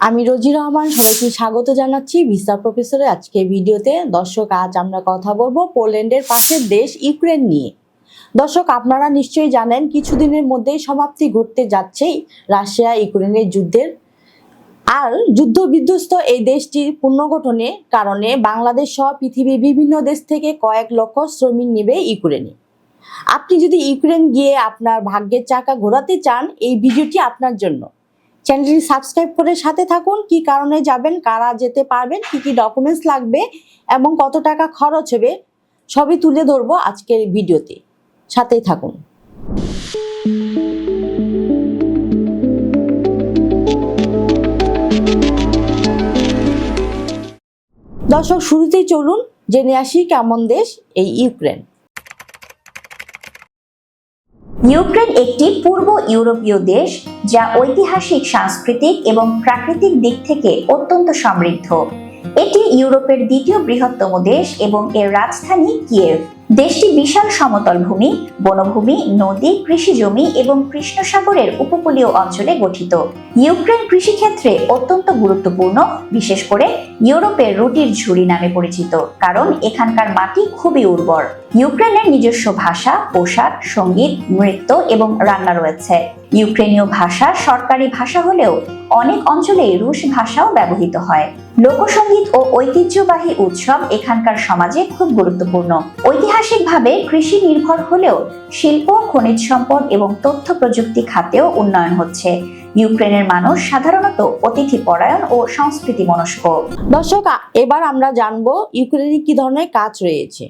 আমি রোজি রহমান, সবাইকে স্বাগত জানাচ্ছি ভিসা প্রফেসরের আজকে ভিডিওতে। দর্শক, আজ আমরা কথা বলব পোল্যান্ডের পাশের দেশ ইউক্রেন নিয়ে। দর্শক, আপনারা নিশ্চয়ই জানেন, কিছুদিনের মধ্যেই সমাপ্তি ঘটতে যাচ্ছে রাশিয়া ইউক্রেনের যুদ্ধের। আর যুদ্ধ বিধ্বস্ত এই দেশটির পুনর্গঠনের কারণে বাংলাদেশ সহ পৃথিবীর বিভিন্ন দেশ থেকে কয়েক লক্ষ শ্রমিক নেবে ইউক্রেনে। আপনি যদি ইউক্রেন গিয়ে আপনার ভাগ্যের চাকা ঘোরাতে চান, এই ভিডিওটি আপনার জন্য। চ্যানেলটি সাবস্ক্রাইব করে সাথে থাকুন, কি কারণে যাবেন, কারা যেতে পারবেন, কি কি ডকুমেন্টস লাগবে এবং কত টাকা খরচ হবে, সবই তুলে ধরবো আজকের ভিডিওতে। সাথেই থাকুন। দর্শক, শুরুতেই চলুন জেনে আসি কেমন দেশ এই ইউক্রেন। ইউক্রেন একটি পূর্ব ইউরোপীয় দেশ, যা ঐতিহাসিক, সাংস্কৃতিক এবং প্রাকৃতিক দিক থেকে অত্যন্ত সমৃদ্ধ। এটি ইউরোপের দ্বিতীয় বৃহত্তম দেশ এবং এর রাজধানী কিয়েভ। দেশটি বিশাল সমতল ভূমি, বনভূমি, নদী, কৃষি জমি এবং কৃষ্ণ সাগরের উপকূলীয় অঞ্চলে গঠিত। ইউক্রেন কৃষিক্ষেত্রে অত্যন্ত গুরুত্বপূর্ণ, বিশেষ করে ইউরোপের রুটির ঝুড়ি নামে পরিচিত, কারণ এখানকার মাটি খুবই উর্বর। ইউক্রেনের নিজস্ব ভাষা, পোশাক, সংগীত, নৃত্য এবং রান্না রয়েছে। ইউক্রেনীয় ভাষা সরকারি ভাষা হলেও অনেক অঞ্চলে রুশ ভাষাও ব্যবহৃত হয়। লোকসঙ্গীত ও ঐতিহ্যবাহী উৎসব এখানকার সমাজে খুব গুরুত্বপূর্ণ। ঐতিহাসিকভাবে কৃষি নির্ভর হলেও শিল্প খনিজ সম্পদ এবং তথ্য প্রযুক্তি খাতেও উন্নয়ন হচ্ছে। ইউক্রেনের মানুষ সাধারণত অতিথি পরায়ণ ও সংস্কৃতি মনস্ক। দর্শক এবার আমরা জানব ইউক্রেনে কি ধরনের কাজ রয়েছে।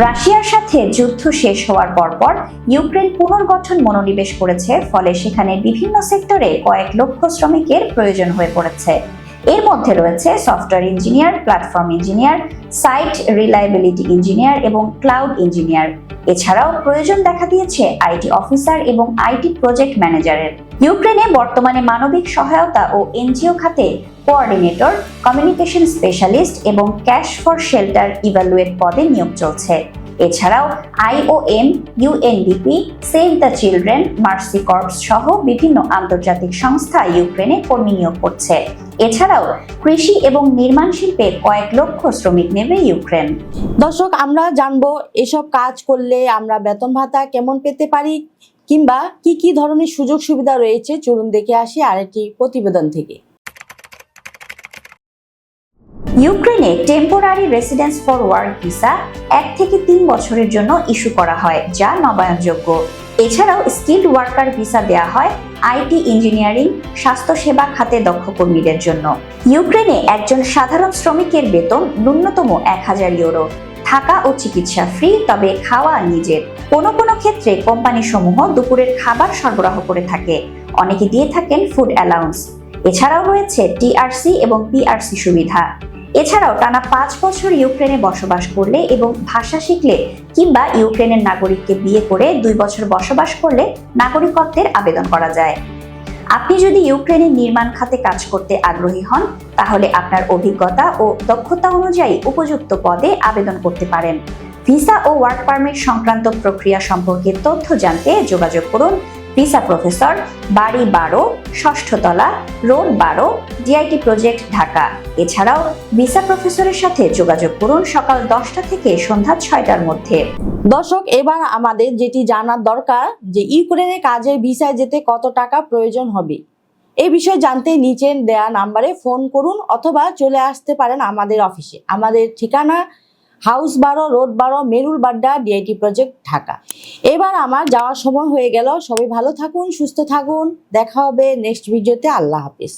রাশিয়ার সাথে যুদ্ধ শেষ হওয়ার পরপর ইউক্রেন পুনর্গঠন মনোনিবেশ করেছে ফলে সেখানে বিভিন্ন সেক্টরে কয়েক লক্ষ শ্রমিকের প্রয়োজন হয়ে পড়েছে। এর মধ্যে রয়েছে software engineer platform engineer site reliability engineer এবং ক্লাউড ইঞ্জিনিয়ার এছাড়াও প্রয়োজন দেখা দিয়েছে আইটি অফিসার এবং আইটি প্রজেক্ট ম্যানেজারের ইউক্রেনে বর্তমানে মানবিক সহায়তা ও এনজিও খাতে কোঅর্ডিনেটর কমিউনিকেশন স্পেশালিস্ট এবং ক্যাশ ফর শেল্টার ইভ্যালুয়েট পদে নিয়োগ চলছে। এছাড়াও IOM UNDP Save the Children, Mercy Corps সহ বিভিন্ন আন্তর্জাতিক সংস্থা ইউক্রেনে কর্মী নিয়োগ করছে। এছাড়াও কৃষি এবং নির্মাণ শিল্পে কয়েক লক্ষ শ্রমিক নেবে ইউক্রেন। দর্শক, আমরা জানব এসব কাজ করলে আমরা বেতন ভাতা কেমন পেতে পারি, কিংবা কি কি ধরনের সুযোগ সুবিধা রয়েছে? চলুন দেখে আসি আরেকটি প্রতিবেদন থেকে। ইউক্রেনে temporary residence for work visa এক থেকে তিন বছরের জন্য ইস্যু করা হয়, যা নবায়নযোগ্য। এছাড়াও স্কিল্ড ওয়ার্কার ভিসা দেওয়া হয় আইটি ইঞ্জিনিয়ারিং স্বাস্থ্যসেবা খাতে দক্ষ কর্মীদের জন্য। ইউক্রেনে একজন সাধারণ শ্রমিকের বেতন ন্যূনতম এক হাজার ইউরো। থাকা ও চিকিৎসা ফ্রি তবে খাওয়া নিজের। কোনো কোনো ক্ষেত্রে কোম্পানি সমূহ দুপুরের খাবার সরবরাহ করে থাকে। অনেকে দিয়ে থাকেন ফুড অ্যালাউন্স এছাড়াও রয়েছে টিআরসি এবং পিআরসি সুবিধা। এছাড়াও টানা পাঁচ বছর ইউক্রেনে বসবাস করলে এবং ভাষা শিখলে কিংবা ইউক্রেনের নাগরিককে বিয়ে করে দুই বছর বসবাস করলে নাগরিকত্বের আবেদন করা যায়। আপনি যদি ইউক্রেনের নির্মাণ খাতে কাজ করতে আগ্রহী হন, তাহলে আপনার অভিজ্ঞতা ও দক্ষতা অনুযায়ী উপযুক্ত পদে আবেদন করতে পারেন। ভিসা ও ওয়ার্ক পারমিট সংক্রান্ত প্রক্রিয়া সম্পর্কে তথ্য জানতে যোগাযোগ করুন ভিসা প্রফেসর, বাড়ি বারো ষষ্ঠতলা রোড বারো ডিআইটি প্রজেক্ট ঢাকা। এছাড়াও ভিসা প্রফেসরের সাথে যোগাযোগ করুন সকাল দশটা থেকে সন্ধ্যা ছয়টার মধ্যে। দর্শক, এবার আমাদের যেটি জানার দরকার, যে ইউক্রেনে কাজের ভিসায় যেতে কত টাকা প্রয়োজন হবে। এই বিষয়ে জানতে নিচে দেয়া নাম্বারে ফোন করুন অথবা চলে আসতে পারেন আমাদের অফিসে। আমাদের ঠিকানা হাউস বারো, রোড বারো, মেরুল বাড্ডা ডিআইটি প্রজেক্ট ঢাকা। এবার আমার যাওয়ার সময় হয়ে গেল। সবাই ভালো থাকুন, সুস্থ থাকুন। দেখা হবে নেক্সট ভিডিওতে আল্লাহ হাফিজ।